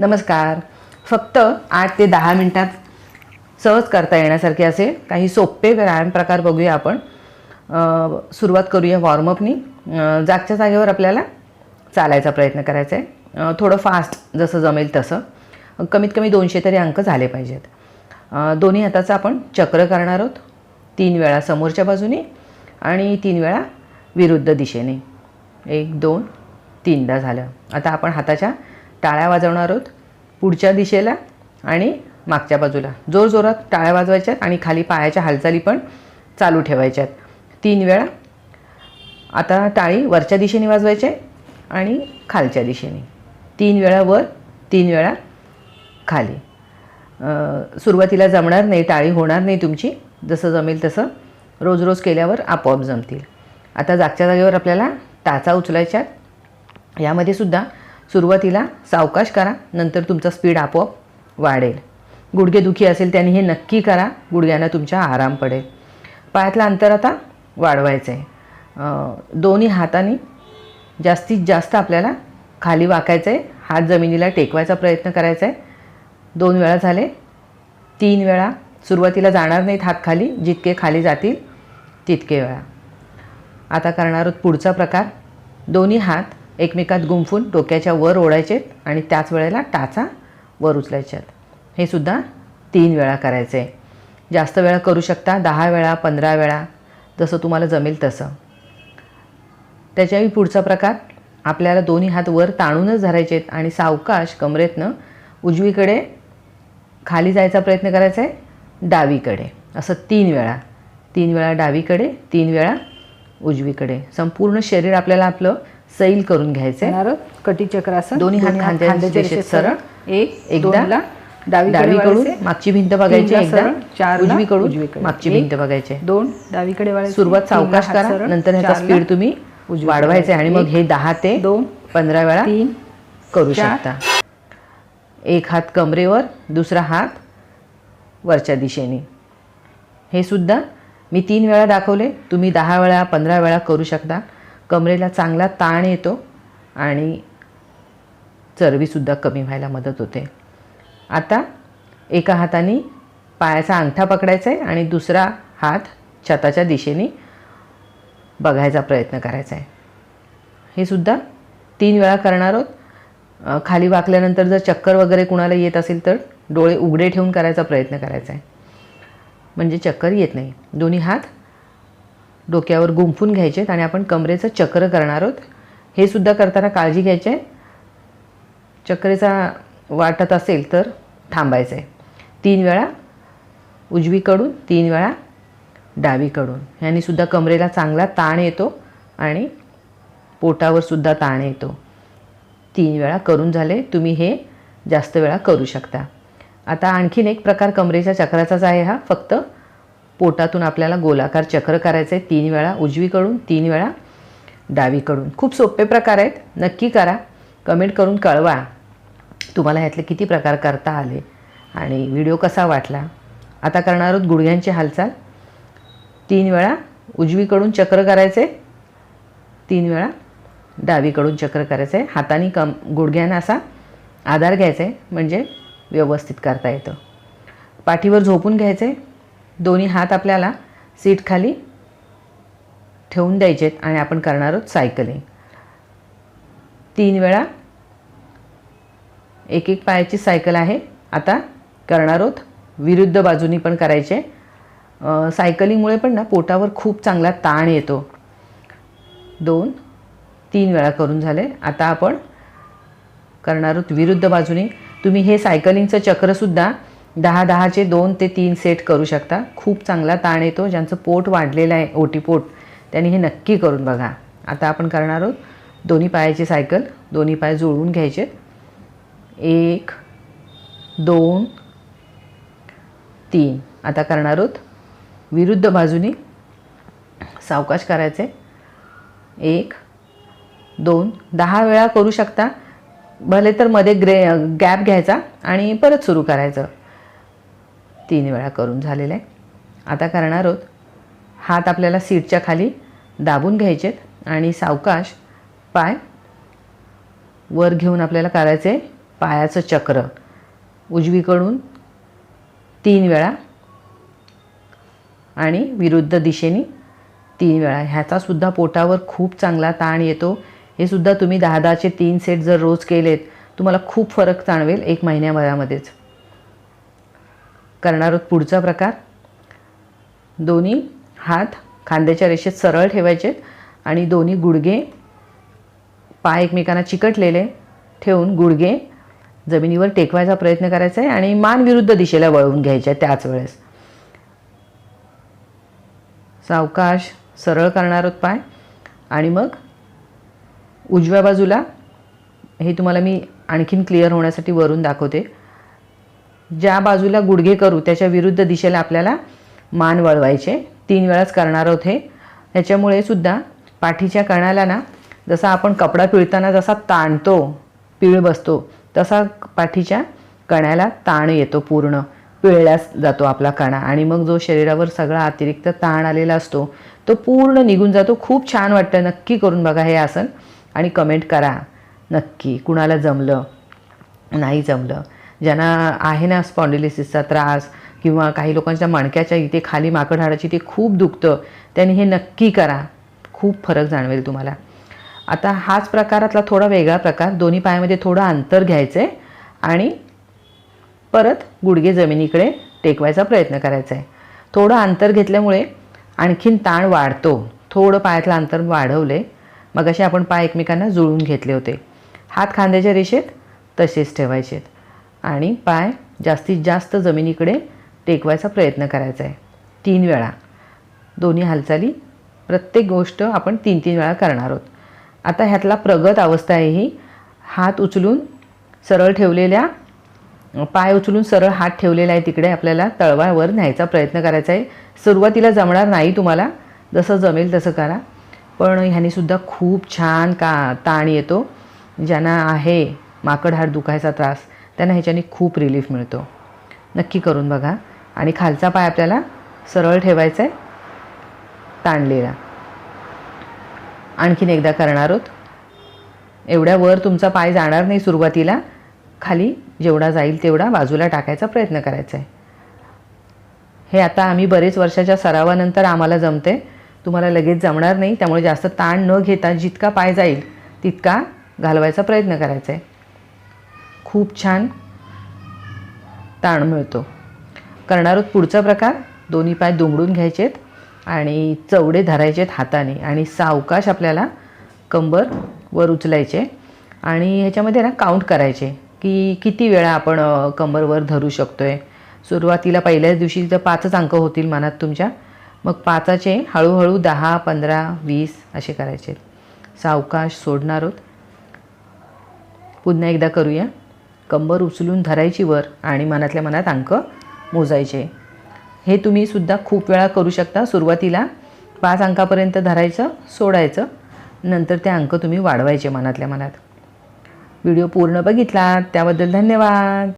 नमस्कार. फक्त आठ ते दहा मिनटात सहज करता येण्यासारखे असे काही सोपे व्यायाम प्रकार बघूया आपण. सुरुवात करूया वॉर्मअपनी. जागच्या जागेवर आपल्याला चालायचा प्रयत्न करायचा आहे. थोडं फास्ट जसं जमेल तसं. कमीत कमी दोनशे तरी अंक झाले पाहिजेत. दोन्ही हाताचं आपण चक्र करणार आहोत. तीन वेळा समोरच्या बाजूने आणि तीन वेळा विरुद्ध दिशेने. एक दोन तीनदा झालं. आता आपण हाताच्या टाळ्या वाजवणार आहोत पुढच्या दिशेला आणि मागच्या बाजूला. जोरजोरात टाळ्या वाजवायच्यात आणि खाली पायाच्या हालचाली पण चालू ठेवायच्यात तीन वेळा आता टाळी वरच्या दिशेने वाजवायचे आहे आणि खालच्या दिशेने. तीन वेळा वर तीन वेळा खाली. सुरुवातीला जमणार नाही टाळी होणार नाही तुमची. जसं जमेल तसं रोज रोज केल्यावर आपोआप जमतील. आता जागच्या जागेवर आपल्याला टाचा उचलायच्यात यामध्ये सुद्धा सुरुवातीला सावकाश करा नंतर तुमचा स्पीड आपोआप वाढेल. गुडघेदुखी असेल त्यांनी हे नक्की करा गुडघ्यांना तुमच्या आराम पडेल. पायातलं अंतर आता वाढवायचं आहे दोन्ही हाताने जास्तीत जास्त आपल्याला खाली वाकायचं आहे हात जमिनीला टेकवायचा प्रयत्न करायचा आहे दोन वेळा झाले तीन वेळा. सुरुवातीला जाणार नाहीत हात खाली जितके खाली जातील तितके वेळा. आता करणार आहोत पुढचा प्रकार. दोन्ही हात एकमेकात गुंफून डोक्याच्या वर ओढायचेत आणि त्याच वेळेला टाचा वर उचलायच्यात हे सुद्धा तीन वेळा करायचे. आहे जास्त वेळा करू शकता दहा वेळा पंधरा वेळा जसं तुम्हाला जमेल तसं. त्याच्याही पुढचा प्रकार आपल्याला दोन्ही हात वर ताणूनच धरायचे आहेत आणि सावकाश कमरेतनं उजवीकडे खाली जायचा प्रयत्न करायचा आहे डावीकडे. असं तीन वेळा. तीन वेळा डावीकडे तीन वेळा उजवीकडे. संपूर्ण शरीर आपल्याला आपलं सैल करून घ्यायचं. कटी चक्रासन दोन्ही हात खांद्याच्या रेषेत सरळ. एक एकदा डावीकडे डावीकडून. मागची भिंत बघायची एकदा चारला उजवीकडून उजवीकडे. मागची भिंत बघायची दोन डावीकडे वळायचे. सुरुवात सावकाश करा नंतर ह्याचा स्पीड तुम्ही वाढवायचा आणि मग हे दहा ते दोन पंधरा वेळा तीन करू चार. शकता एक हात कमरेवर दुसरा हात वरच्या दिशेने हे सुद्धा मी तीन वेळा दाखवले तुम्ही दहा वेळा पंधरा वेळा करू शकता कमरेला चांगला ताण येतो आणि चरबीसुद्धा कमी व्हायला मदत होते. आता एका हाताने पायाचा अंगठा पकडायचा आहे आणि दुसरा हात छताच्या दिशेने बघायचा प्रयत्न करायचा आहे. हे सुद्धा तीन वेळा करणार आहोत. खाली वाकल्यानंतर जर चक्कर वगैरे कुणाला येत असेल तर डोळे उघडे ठेवून करायचा प्रयत्न करायचा आहे. म्हणजे चक्कर येत नाही. दोन्ही हात डोक्यावर गुंफून घ्यायचे आणि आपण कमरेचं चक्र करणार आहोत. हे सुद्धा करताना काळजी घ्यायची आहे. चक्रेचा वाटत असेल तर थांबायचं आहे. तीन वेळा उजवीकडून तीन वेळा डावीकडून. ह्यानी सुद्धा कमरेला चांगला ताण येतो आणि पोटावर सुद्धा ताण येतो. तीन वेळा करून झाले तुम्ही हे जास्त वेळा करू शकता. आता आणखीन एक प्रकार कमरेच्या चक्राचाच आहे हा फक्त पोटातून आपल्याला गोलाकार चक्र करायचं आहे तीन वेळा उजवीकडून तीन वेळा डावीकडून. खूप सोपे प्रकार आहेत. नक्की करा. कमेंट करून कळवा. तुम्हाला ह्यातले किती प्रकार करता आले आणि व्हिडिओ कसा वाटला. आता करणार आहोत गुडघ्यांची हालचाल. तीन वेळा उजवीकडून चक्र करायचे तीन वेळा डावीकडून चक्र करायचं आहे हाताने कम गुडघ्यांना असा आधार घ्यायचा आहे म्हणजे व्यवस्थित करता येतं. पाठीवर झोपून घ्यायचं आहे दोन्ही हात आपल्याला सीट खाली ठेवून द्यायचे आहेत आणि आपण करणार आहोत सायकलिंग तीन वेळा एक एक पायाची सायकल आहे. आता करणार आहोत. विरुद्ध बाजूनी पण करायचे. सायकलिंगमुळे पण ना पोटावर खूप चांगला ताण येतो. दोन तीन वेळा करून झाले. आता आपण करणार आहोत विरुद्ध बाजूने. तुम्ही हे सायकलिंगचं चक्रसुद्धा दहा दहाचे दोन ते तीन सेट करू शकता. खूप चांगला ताण येतो ज्यांचं पोट वाढलेलं आहे ओटीपोट त्यांनी हे नक्की करून बघा. आता आपण करणार आहोत दोन्ही पायाची सायकल दोन्ही पाय जुळवून घ्यायचे. एक दोन तीन. आता करणार आहोत विरुद्ध बाजूने सावकाश करायचे. एक दोन. दहा वेळा करू शकता. भले तर मध्ये ग्रे गॅप घ्यायचा आणि परत सुरू करायचं. तीन वेळा करून झालेलं आहे. आता करणार आहोत. हात आपल्याला सीटच्या खाली दाबून घ्यायचेत आणि सावकाश पाय वर घेऊन आपल्याला करायचे पायाचं चक्र. उजवीकडून तीन वेळा आणि विरुद्ध दिशेने तीन वेळा. ह्याचासुद्धा पोटावर खूप चांगला ताण येतो. हे सुद्धा तुम्ही दहा दहाचे तीन सेट जर रोज केलेत तुम्हाला खूप फरक जाणवेल एक महिन्याभरामध्येच. करणार आहोत पुढचा प्रकार. दोन्ही हात खांद्याच्या रेषेत सरळ ठेवायचेत आणि दोन्ही गुडघे पाय एकमेकांना चिकटलेले ठेवून गुडघे जमिनीवर टेकवायचा प्रयत्न करायचा आहे आणि मान विरुद्ध दिशेला वळवून घ्यायचे आहे त्याच वेळेस. सावकाश सरळ करणार आहोत पाय. आणि मग उजव्या बाजूला हे तुम्हाला मी आणखीन क्लिअर होण्यासाठी वरून दाखवते. ज्या बाजूला गुडघे करू त्याच्या विरुद्ध दिशेला आपल्याला मान वळवायचे. तीन वेळाच करणार आहोत हे. ह्याच्यामुळे सुद्धा पाठीच्या कणाला ना जसा आपण कपडा पिळताना जसा ताणतो पिळ बसतो तसा पाठीच्या कण्याला ताण येतो पूर्ण. पिळल्यास जातो आपला कणा. आणि मग जो शरीरावर सगळा अतिरिक्त ताण आलेला असतो तो पूर्ण निघून जातो. खूप छान वाटतं. नक्की करून बघा हे आसन. आणि कमेंट करा. नक्की. कुणाला जमलं? नाही जमलं. ज्यांना आहे ना स्पॉन्डिलिसिसचा त्रास किंवा काही लोकांच्या मणक्याच्या इथे खाली माकड हाडाची ते खूप दुखतं त्यांनी हे नक्की करा. खूप फरक जाणवेल तुम्हाला. आता हाच प्रकारातला थोडा वेगळा प्रकार दोन्ही पायामध्ये थोडं अंतर घ्यायचं आहे आणि परत गुडघे जमिनीकडे टेकवायचा प्रयत्न करायचा आहे थोडं अंतर घेतल्यामुळे आणखीन ताण वाढतो. थोडं पायातलं अंतर वाढवले मग असे आपण पाय एकमेकांना जुळून घेतले होते. हात खांद्याच्या रेषेत तसेच ठेवायचेत. आणि पाय जास्तीत जास्त जमिनीकडे टेकवायचा प्रयत्न करायचा आहे. तीन वेळा. दोन्ही हालचाली प्रत्येक गोष्ट आपण तीन तीन वेळा करणार आहोत. आता ह्यातला प्रगत अवस्था आहे ही. हात उचलून सरळ ठेवलेल्या पाय उचलून सरळ हात ठेवलेला आहे तिकडे आपल्याला तळवावर न्यायचा प्रयत्न करायचा आहे. सुरुवातीला जमणार नाही तुम्हाला. जसं जमेल तसं करा. पण ह्यानेसुद्धा खूप छान का ताण येतो. ज्यांना आहे माकडहाड दुखायचा त्रास त्यांना ह्याच्याने खूप रिलीफ मिळतो. नक्की करून बघा. आणि खालचा पाय आपल्याला सरळ ठेवायचा आहे ताणलेला. आणखीन एकदा करणार आहोत. एवढ्या वर तुमचा पाय जाणार नाही सुरुवातीला. खाली जेवढा जाईल तेवढा बाजूला टाकायचा प्रयत्न करायचा आहे हे आता आम्ही बरेच वर्षाच्या सरावानंतर आम्हाला जमते तुम्हाला लगेच जमणार नाही त्यामुळे जास्त ताण न घेता जितका पाय जाईल तितका घालवायचा प्रयत्न करायचा आहे खूप छान ताण मिळतो. करणार आहोत पुढचा प्रकार? दोन्ही पाय दुमडून घ्यायचेत आणि चवडे धरायचेत हाताने आणि सावकाश आपल्याला कंबर वर उचलायचे आणि ह्याच्यामध्ये ना काउंट करायचे की किती वेळा आपण कंबरवर धरू शकतो आहे सुरुवातीला पहिल्याच दिवशी तर पाचच अंक होतील मनात तुमच्या. मग पाचाचे हळूहळू दहा पंधरा वीस असे करायचे. सावकाश सोडणार आहोत पुन्हा एकदा करूया. कंबर उचलून धरायची वर आणि मनातल्या मनात अंक मोजायचे. हे तुम्ही सुद्धा खूप वेळा करू शकता. सुरुवातीला पाच अंकापर्यंत धरायचं सोडायचं. नंतर ते अंक तुम्ही वाढवायचे मनातल्या मनात. व्हिडिओ पूर्ण बघितला त्याबद्दल धन्यवाद.